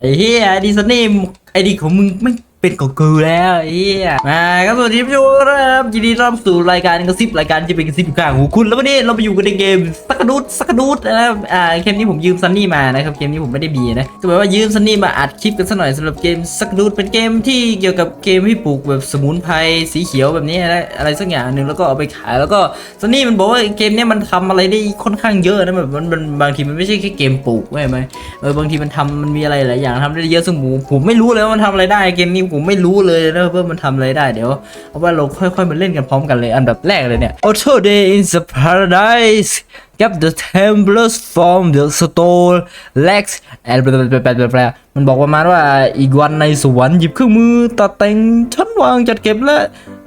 ไอ้เฮียไอดีซันนี่ไอดีของมึงไม่ เป็นของกูแล้วไอ้เฮียมาครับสวัสดีผู้ชมครับยินดีต้อนรับสู่รายการกระซิบรายการที่เป็นกระซิบข้างหูคุณแล้ววันนี้เราไปอยู่กันในเกมสักดุดสักดุดนะครับอ่าเกมนี้ผมยืมซันนี่มานะครับเกมนี้ผมไม่ได้บีนะก็แปลว่ายืมซันนี่มาอัดคลิปกันสักหน่อยสำหรับเกมสักดุดเป็นเกมที่เกี่ยวกับเกมที่ปลูกแบบสมุนไพรสีเขียวแบบนี้นะอะไรสักอย่างหนึ่งแล้วก็เอาไปขายแล้วก็ซันนี่มันบอกว่าเกมนี้มันทำอะไรได้ค่อนข้างเยอะนะแบบมันมันบางทีมันไม่ใช่แค่เกมปลูกใช่ไหมเออบางทีมันทำมันมีอะไรหลายอย่างทำได้เยอะซึ่งผมผมไม่รู้เลยว่ามันทำอะไรได้เกมนี้ผมไม่รู้เลยนะว่ามันทำอะไรได้เดี๋ยวเอาว่าเราค่อยๆมาเล่นกันพร้อมกันเลยอันดับแรกเลยเนี่ย Auto Day in the Paradise Get the Templars from the Store Lex and มันบอกประมาณว่าอีกวันในสวรรค์หยิบเครื่องมือตัดแต่งชั้นวางจัดเก็บและ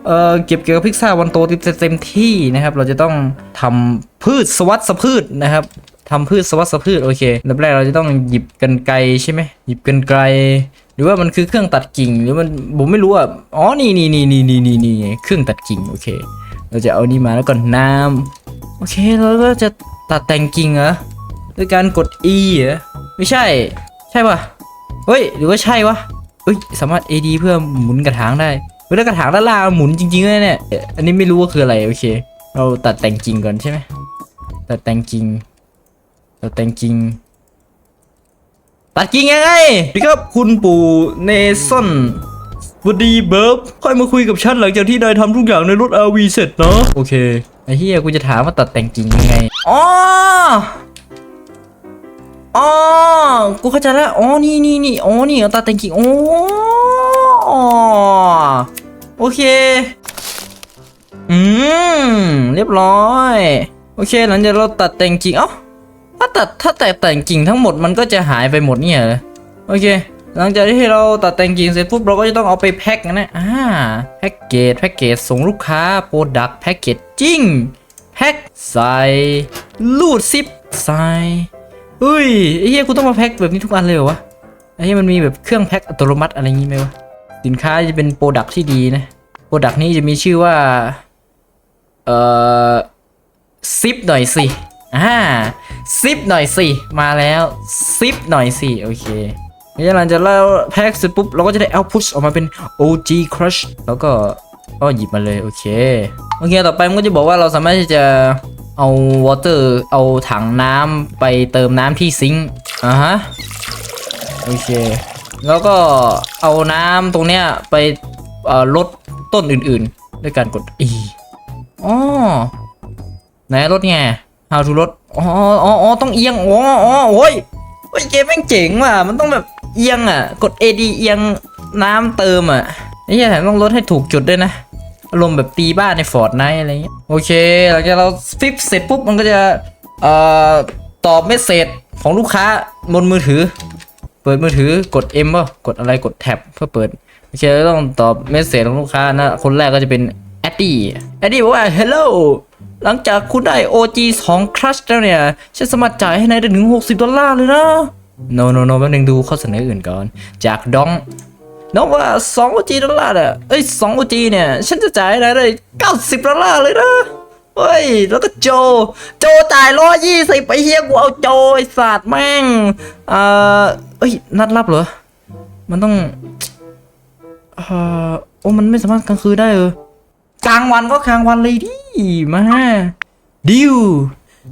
เอ่อเก็บเกี่ยวกับพิกซ่าวันโตเต็มที่นะครับ เราจะต้องทำพืชสวัสดพืชนะครับทำพืชสวัสดพืชโอเคอันดับแรกเราจะต้องหยิบกันไกรใช่ไหมหยิบกันไกรห รือว่ามันคือเครื่องตัดกิ่งหรือมันผมไม่รู้อะอ๋อนี่นี่นี่นี่นี่นี่นี่เครื่องตัดกิ่งโอเค เราจะเอานี่มาแล้วก็น้ำโอเคเราก็จะตัดแต่งกิ่งเหรอด้วยการกด E เหรอไม่ใช่ ใช่ป่ะเฮ้ยหรือว่าใช่วะเฮ้ยสามารถ AD เพื่อหมุนกระถางได้เฮ้ยแล้วกระถางด้านล่างหมุนจริงๆเลยเนี่ยอันนี้ไม่รู้ว่าคืออะไรโอเค เราตัดแต่งกิ่งก่อนใช่ไหมตัดแต่งกิ่งเราแต่งจริง ตัดจริงยังไงพี่ครับคุณปู่เนสันสวัสดีเบิร์บค่อยมาคุยกับฉันหลังจากที่นายทำทุกอย่างในรถ RV เสร็จเนาะโอเค ไอ้เฮียกูจะถามว่าตัดแต่งจริงยังไงอ๋ออ๋อกูเข้าใจแล้ว อ๋อ นี่นี่นี่อ๋อ นี่เอาตัดแต่งจริงอ๋อโอเค อืม เรียบร้อย โอเค หลังจากเราตัดแต่งจริงเอ้า ถ้าตัดถ้าแตกแต่งกิ่งทั้งหมดมันก็จะหายไปหมดเนี่ยเหรอโอเค หลังจากที่เราตัดแต่งกิ่งเสร็จปุ๊บเราก็จะต้องเอาไปแพ็คนะอ่าแพ็กเกจแพ็กเกจส่งลูกค้าโปรดักแพ็กเกจจิ้งแพ็คใส่ลูดซิปใส่เฮ้ยไอ้เหี้ยกูต้องมาแพ็คแบบนี้ทุกอันเลยเหรอวะไอ้เหี้ยมันมีแบบเครื่องแพ็คอัตโนมัติอะไรงี้ไหมวะสินค้าจะเป็นโปรดักที่ดีนะโปรดักนี้จะมีชื่อว่าเอ่อซิปหน่อยสิอ่า ซิปหน่อยสิมาแล้วซิปหน่อยสิโอเคหลังจากเราแพ็กเสร็จปุ๊บเราก็จะได้เอาพุชออกมาเป็น OG Crush แล้วก็ก็หยิบมาเลย โอเค โอเค ต่อไปมันก็จะบอกว่าเราสามารถที่จะเอาวอเตอร์เอาถังน้ำไปเติมน้ำที่ซิงค์อ่าฮะ โอเค แล้วก็เอาน้ำตรงเนี้ยไปลดต้นอื่นๆ ด้วยการกด E อ๋อไหนรถไง how to รถ อ๋ออ๋ออ๋อต้องเอียงอ๋ออ๋อโอ้ยโอ้ยเกมแม่งเจ๋งว่ะมันต้องแบบเอียงอะ กด AD เอียงน้ำเติมอะไอ้เหี้ยแถมต้องลดให้ถูกจุดด้วยนะอารมณ์แบบตีบ้านในฟอร์ดไนอะไรเงี้ยโอเคหลังจากเราฟิปเสร็จปุ๊บมันก็จะเอ่อตอบเมสเซจของลูกค้าบนมือถือ เปิดมือถือกด M ป่ะกดอะไรกดแท็บเพื่อเปิดโอเคต้องตอบเมสเซจของลูกค้านะคนแรกก็จะเป็นแอดดี้แอดดี้บอกว่า hello หลังจากคุณได้ OG 2 Crush แล้วเนี่ย ฉันสามารถจ่ายให้นายได้ถึง 60 ดอลลาร์เลยนะ no no no แป๊บนึงดูข้อเสนออื่นก่อน จากดองน้องว่า 2 OG ดอลลาร์อะเอ้ย 2 OG เนี่ย ฉันจะจ่ายให้นายได้ 90 ดอลลาร์เลยนะเฮ้ย แล้วก็โจ โจจ่ายร้อยยี่สิบไปเฮียกูเอาโจไอ้สัตว์แม่ง เอ่อเอ้ย นัดรับเหรอ มันต้อง เอ่อ โอ้ มันไม่สามารถกลางคืนได้เออ กลางวันก็กลางวันเลยดิมาดิว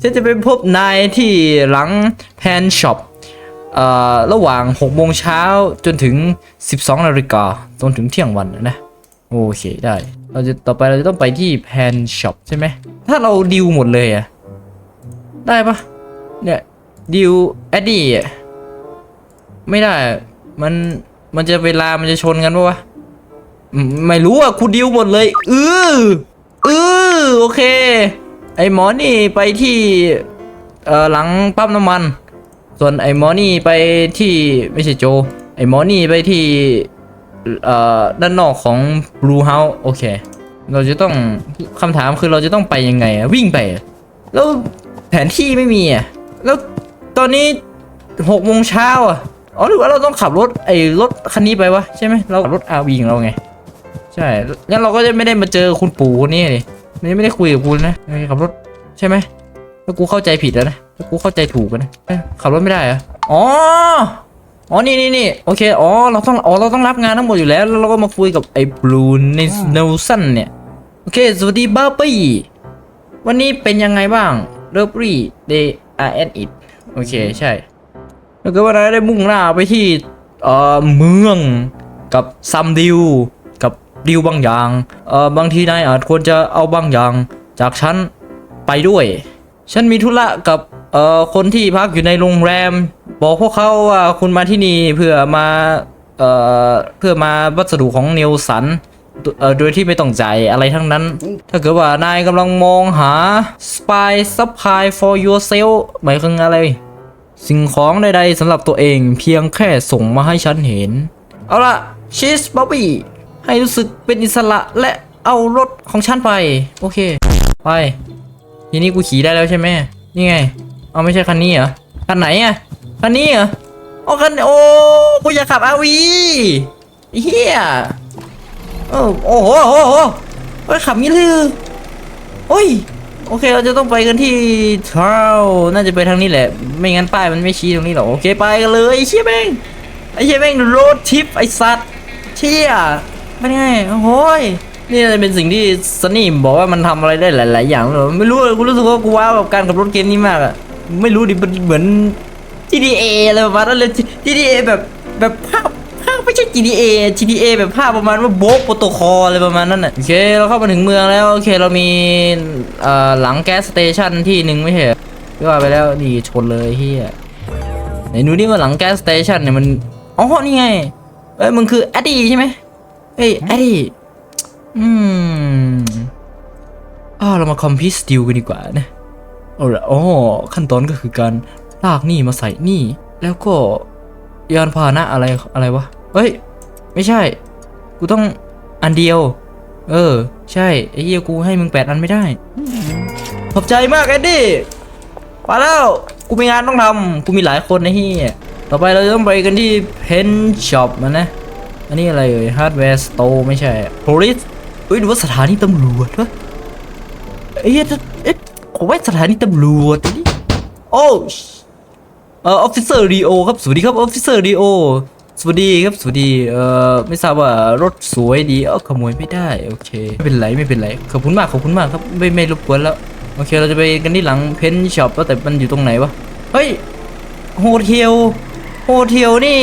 ฉันจะไปพบนายที่หลังแพนช็อปเอ่อระหว่าง6โมงเช้าจนถึง 12นาฬิกาจนถึงเที่ยงวันนะ โอเคได้ เราจะต่อไปเราจะต้องไปที่แพนช็อปใช่ไหม ถ้าเราดิวหมดเลยอะได้ปะเนี่ยดิวแอดดี้ไม่ได้ มัน มันจะเวลามันจะชนกันปะวะ ไม่รู้อะคุณดิวหมดเลยเออเออโอเค ไอหมอนี่ไปที่เอ่อหลังปั๊มน้ำมัน ส่วนไอหมอนี่ไปที่ไม่ใช่โจ ไอหมอนี่ไปที่เอ่อด้านนอกของ Blue House โอเค เราจะต้องคำถามคือเราจะต้องไปยังไงอะวิ่งไป แล้วแผนที่ไม่มีอะแล้วตอนนี้หกโมงเช้าอะอ๋อหรือว่าเราต้องขับรถไอ้รถคันนี้ไปวะใช่ไหมเราขับรถ RV ของเราไง ใช่ งั้นเราก็จะไม่ได้มาเจอคุณปู่คนนี้เลยไม่ไม่ได้คุยกับคุณนะขับรถใช่ไหมแล้วกูเข้าใจผิดแล้วนะแล้วกูเข้าใจถูกนะขับรถไม่ได้เหรออ๋อ อ๋อ นี่นี่นี่โอเค อ๋อ เราต้อง อ๋อ เราต้องรับงานทั้งหมดอยู่แล้ว แล้วเราก็มาคุยกับไอ้บลูในเนลสันเนี่ย โอเค สวัสดีบาร์บี้วันนี้เป็นยังไงบ้างเริบรี่เดอาร์เอสอิดโอเค ใช่แล้วก็วันนั้นได้มุ่งหน้าไปที่ เอ่อ เมืองกับซัมดิว ดิวบางอย่าง เอ่อ บางทีนายอาจควรจะเอาบางอย่าง จากฉันไปด้วย ฉันมีธุระกับ เอ่อ คนที่พักอยู่ในโรงแรม บอกพวกเขาว่าคุณมาที่นี่เพื่อมา เอ่อ เพื่อมาวัสดุของเนลสัน เอ่อ โดยที่ไม่ต้องจ่ายอะไรทั้งนั้น ถ้าเกิดว่านายกำลังมองหา spy supply for yourself หมายถึงอะไร สิ่งของใดๆสำหรับตัวเองเพียงแค่ส่งมาให้ฉันเห็น เอาละชีสบ๊อบบี้ ให้รู้สึกเป็นอิสระและเอารถของฉันไป โอเค ไปทีนี้กูขี่ได้แล้วใช่ไหมนี่ไง เอาไม่ใช่คันนี้เหรอคันไหนอะคันนี้เหรอโอ้คันโอ้กูอยากขับอาวีเฮียเอโอ้โหโอ้โหเฮ้ยขับงี้เลยเหรอโอ้ยโอเคเราจะต้องไปกันที่ท้าวน่าจะไปทางนี้แหละ ไม่งั้นป้ายมันไม่ชี้ตรงนี้หรอกโอเคไปกันเลยไอ้เชี่ยแม่งไอ้เชี่ยแม่งโรดทิปไอ้สัตว์เชี่ย เป็นไงโอ้โหยนี่จะเป็นสิ่งที่ซันนี่บอกว่ามันทำอะไรได้หลาย ๆ อย่างเลยไม่รู้กูรู้สึกว่ากูว้าวกับการขับรถเกมนี้มากอะไม่รู้ดิมันเหมือน GTA อะไรประมาณนั้นเลย GTA แบบแบบภาพภาพไม่ใช่ GTA GTA แบบภาพประมาณว่าโบกโปรโตคอลอะไรประมาณนั้นอะโอเคเราเข้ามาถึงเมืองแล้วโอเคเรามีเอ่อหลังแก๊สสเตชันที่หนึ่งไม่ใช่เหรอที่ว่าไปแล้วนี่ชนเลยเฮียไหนดูนี่ว่าหลังแก๊สสเตชันเนี่ยมันอ๋อนี่ไงเอ้ยมึงคือแอดดี้ใช่ไหม เฮ้ยแอดดี้อืมอ่าเรามาคอมพิวสติลกันดีกว่านะเอาละอ๋อขั้นตอนก็คือการลากนี่มาใส่นี่ แล้วก็ยานพาหนะอะไรอะไรวะเฮ้ย ไม่ใช่ กูต้องอันเดียว เออ ใช่ไอ้เหี้ยกูให้มึงแปดอันไม่ได้ ขอบใจมากแอดดี้มาแล้ว กูมีงานต้องทำกูมีหลายคนนะเฮียต่อไปเราจะต้องไปกันที่เพนช็อปมันนะ อันนี้อะไรเอ่ยฮาร์ดแวร์สโตไม่ใช่ police เฮ้ยหรือว่าสถานีตำรวจวะเอ้ยจะเอ๊ะผมว่าสถานีตำรวจนี่โอ้เอ่อออฟฟิเซอร์รีโอครับสวัสดีครับออฟฟิเซอร์รีโอสวัสดีครับสวัสดีเอ่อไม่ทราบว่ารถสวยดีเออขโมยไม่ได้โอเคไม่เป็นไรไม่เป็นไรขอบคุณมากขอบคุณมากครับไม่ไม่รบกวนแล้วโอเคเราจะไปกันที่หลังเพนช็อปแต่มันอยู่ตรงไหนวะเฮ้ยโฮเทลโฮเทลนี่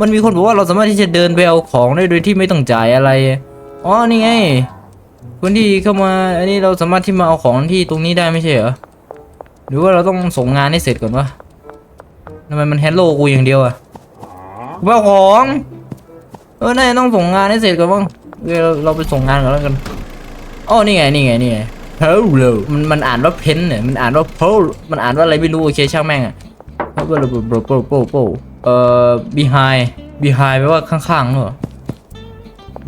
มันมีคนบอกว่าเราสามารถที่จะเดินไปเอาของได้โดยที่ไม่ต้องจ่ายอะไร อ๋อ นี่ไง คนที่เข้ามา อันนี้เราสามารถที่มาเอาของที่ตรงนี้ได้ไม่ใช่เหรอ หรือว่าเราต้องส่งงานให้เสร็จก่อนวะทำไมมันแฮลโลกูอย่างเดียวอะเอาของ เออ น่าจะต้องส่งงานให้เสร็จก่อนบ้างเราเราไปส่งงานก่อนแล้วกันอ๋อนี่ไง นี่ไง นี่ไง hello มันมันอ่านว่าเพนเนี่ย มันอ่านว่า p o มันอ่านว่าอะไรไม่รู้โอเคช่างแม่งอะโปโปโปโปโปโป เอ่อ behind behind แปลว่าข้างๆเหรอ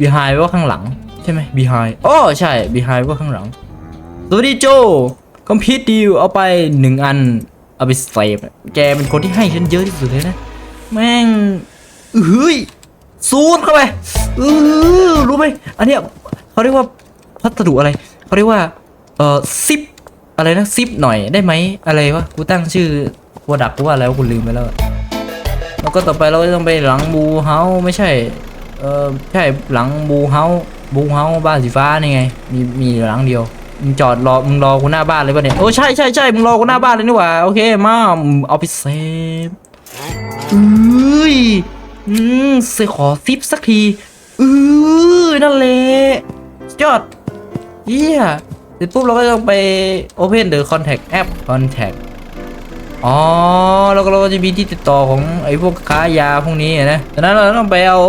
behind แปลว่าข้างหลัง ใช่ไหม behind อ๋อใช่ behind ว่าข้างหลังสวัสดีโจคอมพิวดีลเอาไปหนึ่งอัน เอาไปเสพแกเป็นคนที่ให้ฉันเยอะที่สุดเลยนะ แม่งเฮ้ยซูดเข้าไปเออรู้ไหมอันเนี้ยเขาเรียกว่าพัสดุอะไรเขาเรียกว่าเอ่อซิปอะไรนะซิปหน่อยได้ไหมอะไรวะกูตั้งชื่อโปรดักกูว่าแล้วกูลืมไปแล้ว แล้วก็ต่อไปเราก็ต้องไปหลังบูเฮาไม่ใช่ เออใช่หลังบูเฮาบูเฮาบ้านสีฟ้านี่ไง มีมีหลังเดียวมึงจอดรอมึงรอกูหน้าบ้านเลยป่ะเนี่ยโอ้ใช่ใช่ใช่มึงรอกูหน้าบ้านเลยนี่หว่าโอเคมาเอาไปเซฟเอ้ยอืมเสขอซิปสักทีเออนั่นแหละสุดยอดเยี่ยเสร็จปุ๊บเราก็ต้องไป Open the contact app contact อ๋อแล้วก็เราก็จะมีที่ติดต่อของไอ้พวกค้ายาพวกนี้นะดังนั้นเราต้องไปเอา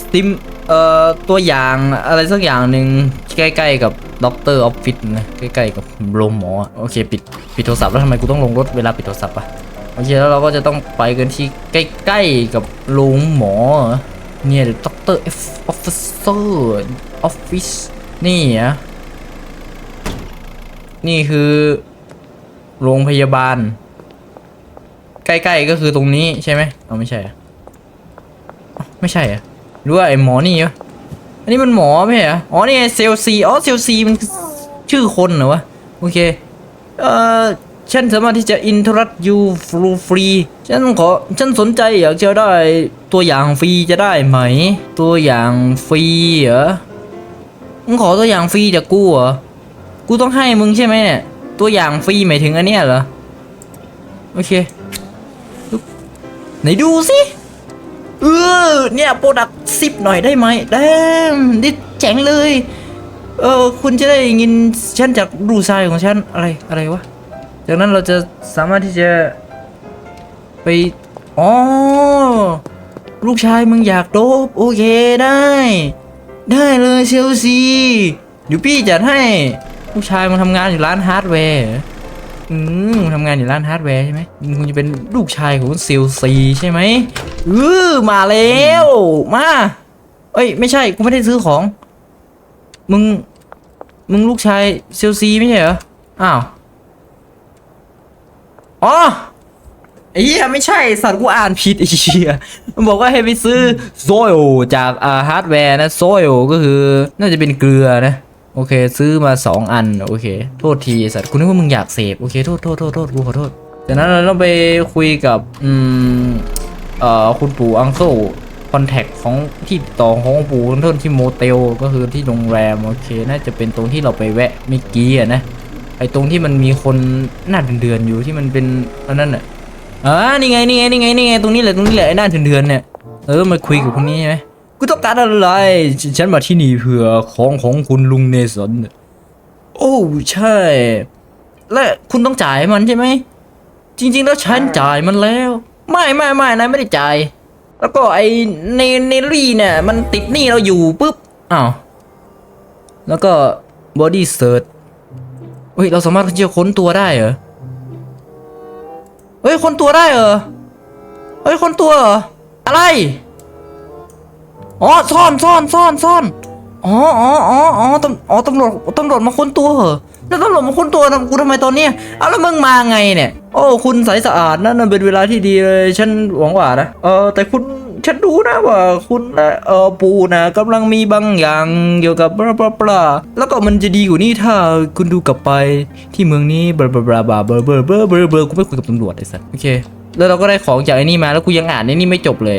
สติมเอ่อตัวอย่างอะไรสักอย่างหนึ่งใกล้ๆกับด็อกเตอร์ออฟฟิศนะใกล้ๆกับโรงหมอโอเคปิดปิดโทรศัพท์แล้วทำไมกูต้องลงรถเวลาปิดโทรศัพท์อะโอเคแล้วเราก็จะต้องไปกันที่ใกล้ๆกับโรงหมอเหรอเนี่ยด็อกเตอร์ออฟฟิเซอร์ออฟฟิศนี่อะนี่คือ โรงพยาบาล ใกล้ๆก็คือตรงนี้ใช่ไหมเอาไม่ใช่อะไม่ใช่อะหรือว่าไอ้หมอนี่วะอันนี้มันหมอไม่ใช่เหรออ๋อนี่ไงเซลซีอ๋อเซลซีมันชื่อคนเหรอวะโอเคเอ่อฉันสามารถที่จะ interrupt you for free ฉันขอฉันสนใจอยากจะได้ตัวอย่างฟรีจะได้ไหม ตัวอย่างฟรีเหรอมึงขอตัวอย่างฟรีจากกูเหรอกูต้องให้มึงใช่ไหมเนี่ยตัวอย่างฟรีหมายถึงอันเนี้ยเหรอโอเค ไหนดูสิเออเนี่ยโปรดักสิบหน่อยได้ไหมได้ดิแจ๋งเลย เออคุณจะได้ยินฉันจากรูทรายของฉันอะไรอะไรวะจากนั้นเราจะสามารถที่จะไปอ๋อลูกชายมึงอยากโดบโอเคได้ ได้เลยเชลซีเดี๋ยวพี่จัดให้ลูกชายมึงทำงานอยู่ร้านฮาร์ดแวร์ ออืมมึงทำงานอยู่ร้านฮาร์ดแวร์ใช่ไหมมึงจะเป็นลูกชายของเซลซีใช่ไหมเออมาแล้วมา เอ้ย ไม่ใช่กูไม่ได้ซื้อของ มึง มึงลูกชายเซลซีไม่ใช่เหรอ อ้าว อ๋อไอ้เหี้ยไม่ใช่สัตว์กูอ่านผิดไอ้เหี้ยมันบอกว่าให้ไปซื้อโซโยจากอ่าฮาร์ดแวร์นะโซโยก็คือ น่าจะเป็นเกลือนะ โอเค ซื้อมา 2 อัน โอเค โทษทีไอ้สัตว์กูนึกว่ามึงอยากเสพ โอเค โทษโทษโทษโทษกูขอโทษจากนั้นเราต้องไปคุยกับ อืม เอ่อ คุณปู่อังเคิลคอนแทคของที่ต่อของปู่คุณต้นที่โมเตล ก็คือที่โรงแรม โอเค น่าจะเป็นตรงที่เราไปแวะเมื่อกี้อะนะ ไอตรงที่มันมีคนหน้าเดือนๆอยู่ที่มันเป็นอันนั้นอะอ่านี่ไง นี่ไง นี่ไง นี่ไง ตรงนี้แหละ ตรงนี้แหละ ไอหน้าเดือนๆเนี่ย เออ มาคุยกับคนนี้ใช่ไหม กูต้องการอะไรฉฉันมาที่นี่เพื่อของของคุณลุงเนสันโอ้ใช่ และคุณต้องจ่ายมันใช่ไหม จริง ๆ แล้วฉันจ่ายมันแล้ว ไม่ไม่ไม่นายไม่ได้จ่าย แล้วก็ไอ้เนเนลี่เนี่ย มันติดหนี้เราอยู่ปุ๊บอ้าวแล้วก็บอดี้เซิร์เฮ้ยเราสามารถที่จะค้นตัวได้เหรอเฮ้ยค้นตัวได้เหรอเฮ้ยค้นตัวเหรออะไร อ๋อซ่อนซ่อนซ่อนซ่อนอ๋ออ๋ออ๋ออตำรวจตำรวจมาค้นตัวเหรอแล้วตำรวจมาค้นตัวทำกูทำไมตอนเนี้ยเอาแล้วมึงมาไงเนี่ย โอ้คุณใสสะอาดนั่นเป็นเวลาที่ดีเลย ฉันหวังว่านะเออแต่คุณฉันรู้นะว่าคุณเออปูนะกำลังมีบางอย่างเกี่ยวกับปลาปลาบลาแล้วก็มันจะดีกว่านี้ถ้าคุณดูกลับไปที่เมืองนี้บลาบลาบลาบลาบอร์เบอร์เบอร์เบอร์เบอร์กูไม่คุยกับตำรวจไอ้สัสโอเค แล้วเราก็ได้ของจากไอ้นี่มาแล้วกูยังอ่านไอ้นี่ไม่จบเลย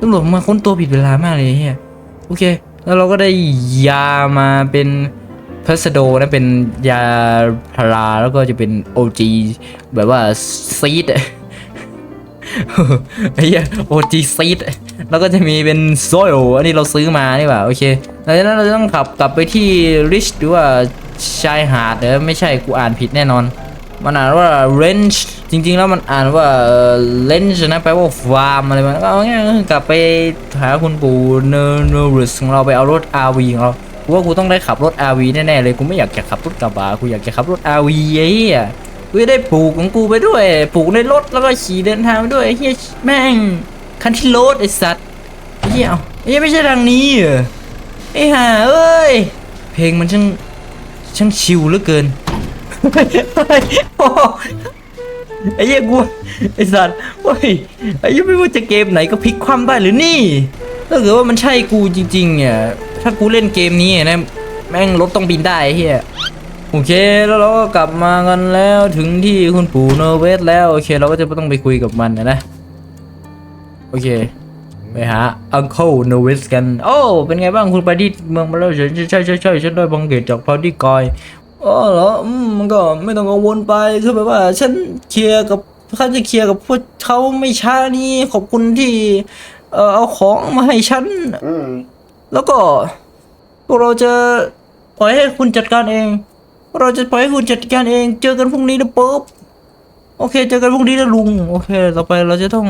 ตำรวจมาค้นตัวผิดเวลามากเลยเฮียโอเค แล้วเราก็ได้ยามาเป็นเพสโดนะเป็นยาพาราแล้วก็จะเป็นโอจีแบบว่าซีดไอ้เหี้ยโอจีซีดแล้วก็จะมีเป็นโซโยอันนี้เราซื้อมานี่หว่าโอเคหลังจากนั้นเราต้องขับกลับไปที่ริชหรือว่าชายหาดเออไม่ใช่กูอ่านผิดแน่นอน มันอ่านว่า range จริง ๆ แล้วมันอ่านว่า range นะแปลว่าฟาร์มอะไรมันก็เอาง่ายกลับไปหาคุณปู่เนเนอร์สของเราไปเอารถ RV ของเรากูว่ากูต้องได้ขับรถ RV แน่ๆเลยกูไม่อยากจะขับรถกระบะกูอยากจะขับรถ RV ไอ้เหี้ยกูได้ปลูกของกูไปด้วยปลูกในรถแล้วก็ขี่เดินทางไปด้วยไอ้เฮียแม่งคันที่รถไอ้สัตว์ไอ้เฮียเอาไอ้เฮียไม่ใช่ทางนี้เหรอไอ้ห่าเอ้ยเพลงมันช่างช่างชิลเหลือเกิน ไอ้เหี้ยกูไอ้สัตว์เว้ยไอ้เหี้ยไม่ว่าจะเกมไหนก็พลิกคว่ำได้หรือนี่ถ้าเกิดว่ามันใช่กูจริง ๆ เนี่ย ถ้ากูเล่นเกมนี้นะแม่งรถต้องบินได้ไอ้เฮียโอเคแล้วเราก็กลับมากันแล้วถึงที่คุณปู่โนเวสแล้วโอเค เราก็จะต้องไปคุยกับมันนะนะโอเคไปหา Uncle n o v i s กัน โอ้ เป็นไงบ้างคุณไปที่เมืองมาแล้วใช่ใช่ใช่ใช่ฉันได้บังเกิดจากพาวดี้กอย อ๋อเหรออืมมันก็ไม่ต้องกังวลไปคือแบบว่า ฉันเคลียร์กับเขาจะเคลียร์กับพวกเขาไม่ช้านี้ขอบคุณที่ เออเอาของมาให้ฉันแล้วก็พวกเราจะปล่อยให้คุณจัดการเอง เราจะปล่อยให้คุณจัดการเอง เจอกันพรุ่งนี้นะปุ๊บโอเค เจอกันพรุ่งนี้นะลุง โอเค ต่อไปเราจะต้อง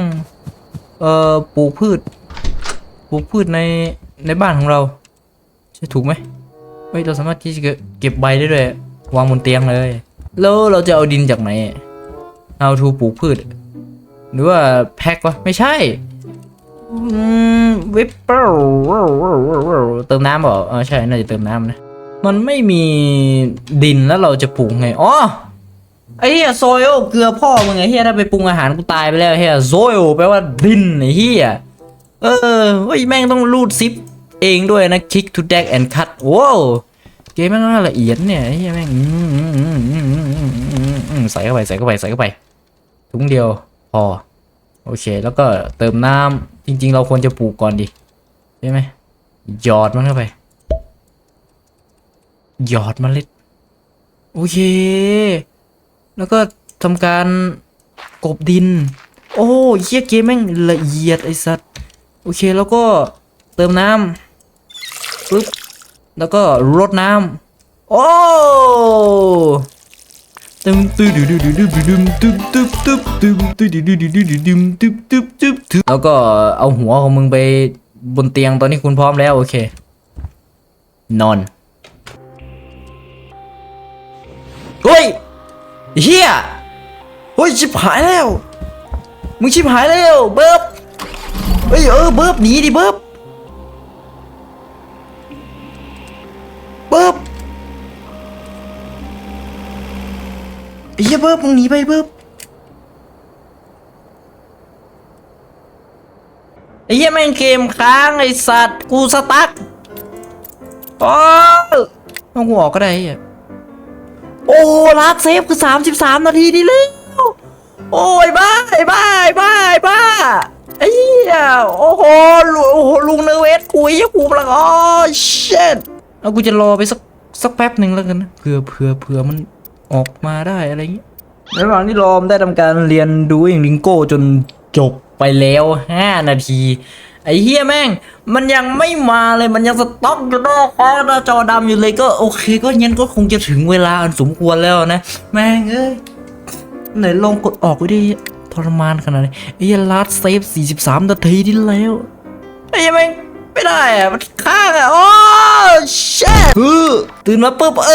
เอ่อ ปลูกพืช ปลูกพืชใน ในบ้านของเรา ใช่ถูกไหมเฮ้ย เราสามารถที่จะเก็บใบได้ด้วย วางบนเตียงเลย แล้วเราจะเอาดินจากไหน เอาทูปลูกพืช หรือว่าแพ็ควะไม่ใช่อืมวิปเปอร์เติมน้ำเหรอเออใช่น่าจะเติมน้ำนะ มันไม่มีดินแล้วเราจะปลูกไงอ๋อไอ้เหี้ยโซโยเกลือพ่อมึงไอ้เหี้ยถ้าไปปรุงอาหารกูตายไปแล้วเหี้ยโซโยแปลว่าดินไอ้เหี้ยเออเฮ้แม่งต้องรูดซิปเองด้วยนะคลิก to drag and cut โว้ว เกมแม่งละเอียดเนี่ยไอ้ยแม่งใส่เข้าไปใส่เข้าไปใส่เข้าไปถุงเดียวพอโอเค แล้วก็เติมน้ำจริง ๆ เราควรจะปลูกก่อนดิใช่ไหมหยอดมันเข้าไป หยอดเมล็ดโอเค แล้วก็ทำการกบดิน โอ้เฮียเกมแม่งละเอียดไอ้สัตว์โอเคแล้วก็เติมน้ำปึ๊บ แล้วก็รดน้ำโอ้ตึมตึ๊ดดึดึดึดึดึมตึ๊บตึ๊บตึ๊บตึ๊บตึ๊ดดึดึดึดึดึมตึ๊บตึบตึบตึ๊บแล้วก็เอาหัวของมึงไปบนเตียงตอนนี้คุณพร้อมแล้วโอเค นอนเฮ้ยเฮียเฮ้ยชิบหายแล้ว มึงชิบหายแล้วเบิร์บเฮ้ยเออเบิร์บหนีดิเบิร์บ เบิร์บไอ้เหี้ยเบิร์บมึงหนีไปเบิร์บไอ้เหี้ยแม่งเกมค้างไอ้สัตว์กูสตั๊กโอ้เอากูออกก็ได้โอ้ลัดเซฟคือ 33 นาทีดีแล้วโอ้ยบ้าไอ้บ้าไอ้บ้าไอ้บ้าไอ้เหี้ยโอ้โหลุโอ้โหลุงเนเวสกูไอ้เหี้ยกูพลังอ๋อเช็ด เอากูจะรอไปสักสักแป๊บหนึ่งแล้วกันนะเผื่อเผื่อเผื่อมันออกมาได้อะไรเงี้ยระหว่างที่รอมได้ทำการเรียนดูอิงลิงโก้จนจบไปแล้ว 5 นาที ไอ้เฮียแม่ง มันยังไม่มาเลยมันยังสต็อกอยู่นอกคอหน้าจอดำอยู่เลยก็โอเค ก็งั้นก็คงจะถึงเวลาอันสมควรแล้วนะ แม่งเอ้ยไหนลองกดออกไปดิทรมานขนาดนี้ไอ้เหี้ยลัดเซฟ 43 นาทีที่แล้ว ไอ้เหี้ยังแม่งไม่ได้อะมันค้างอะโอ้ เช็ด ตื่นมาปุ๊บเอ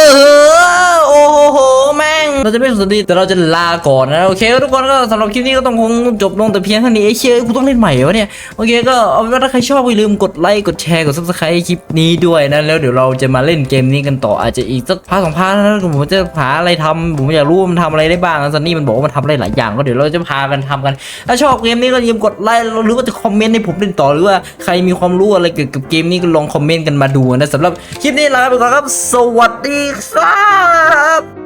อโอ้โหแม่ง เราจะไม่สนดีแต่เราจะลาก่อนนะโอเคทุกคนก็สำหรับคลิปนี้ก็ต้องคงจบลงแต่เพียงเท่านี้ไอ้เชี่ยกูต้องเล่นใหม่วะเนี่ยโอเคก็เอาเป็นว่าถ้าใครชอบอย่าลืมกดไลค์กดแชร์กด subscribe คลิปนี้ด้วยนะแล้วเดี๋ยวเราจะมาเล่นเกมนี้กันต่ออาจจะอีกสักพาร์ทสองพาร์ทนะผมจะหาอะไรทำผมอยากรู้ว่ามันทำอะไรได้บ้างซันนี่มันบอกว่ามันทำอะไรหลายอย่างก็เดี๋ยวเราจะพากันทำกัน ถ้าชอบเกมนี้ก็อย่าลืมกดไลค์หรือว่าจะคอมเมนต์ให้ผมเล่นต่อหรือว่าใครมีความรู้อะไรเกี่ยวกับเกมนี้ก็ลองคอมเมนต์กันมาดูนะสำหรับคลิปนี้ลาไปก่อนครับสวัสดีครับ